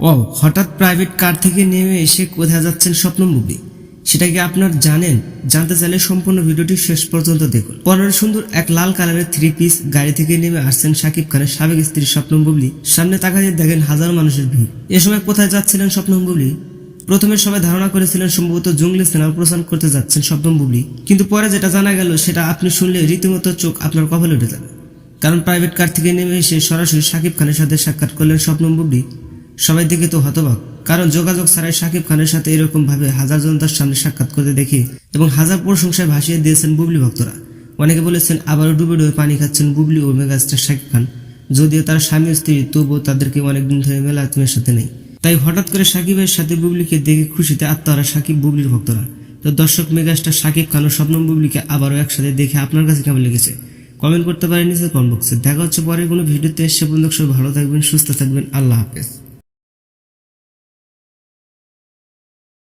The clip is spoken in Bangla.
ও, হঠাৎ প্রাইভেট কার থেকে নেমে এসে কোথায় যাচ্ছেন স্বপ্ন মুভি সেটা কি আপনার জানেন? জানতে চাইলে সম্পূর্ণ ভিডিওটি শেষ পর্যন্ত দেখুন। পনেরো সুন্দর এক লাল কালারের থ্রি পিস গাড়ি থেকে নেমে আসছেন শাকিব খানের সাবেক স্ত্রী স্বপ্ন বুবলি সামনে তাকাতে দেখেন হাজার মানুষের ভিড়। এ সময় কোথায় যাচ্ছিলেন স্বপ্ন বুবলি প্রথমে সবাই ধারণা করেছিলেন সম্ভবত জঙ্গলি সিনেমা প্রচার করতে যাচ্ছেন স্বপ্ন বুবলি কিন্তু পরে যেটা জানা গেল, সেটা আপনি শুনলে রীতিমতো চোখ আপনার কপালে উঠে যাবে। কারণ প্রাইভেট কার থেকে নেমে এসে সরাসরি শাকিব খানের সাথে সাক্ষাৎ করলেন স্বপ্ন বুবলি সবাই দেখে তো হতবাক। কারণ যোগাযোগ ছাড়াই শাকিব খানের সাথে এরকম ভাবে হাজার জনতার সামনে সাক্ষাৎ করতে দেখে এবং হাজার প্রশংসায় ভাসিয়ে দিয়েছেন বুবলি ভক্তরা। অনেকে বলেছেন, আবারও ডুবে ডুবে পানি খাচ্ছেন বুবলি ও মেগাস্টার শাকিব খান। যদিও তার স্বামী স্ত্রী, তবুও তাদেরকে অনেকদিন ধরে মেলা আত্মীয়ের সাথে নেই। তাই হঠাৎ করে সাকিবের সাথে বুবলিকে দেখে খুশিতে আত্মহারা সাকিব বুবলির ভক্তরা। তো দর্শক, মেগাস্টার সাকিব খান ও স্বপ্ন বুবলিকে আবারও একসাথে দেখে আপনার কাছে কেমন লেগেছে? কমেন্ট করতে পারেন নিচে কমেন্ট বক্সে। দেখা হচ্ছে পরে কোনো ভিডিওতে। এসে বন্ধু সব ভালো থাকবেন, সুস্থ থাকবেন। আল্লাহ হাফেজ।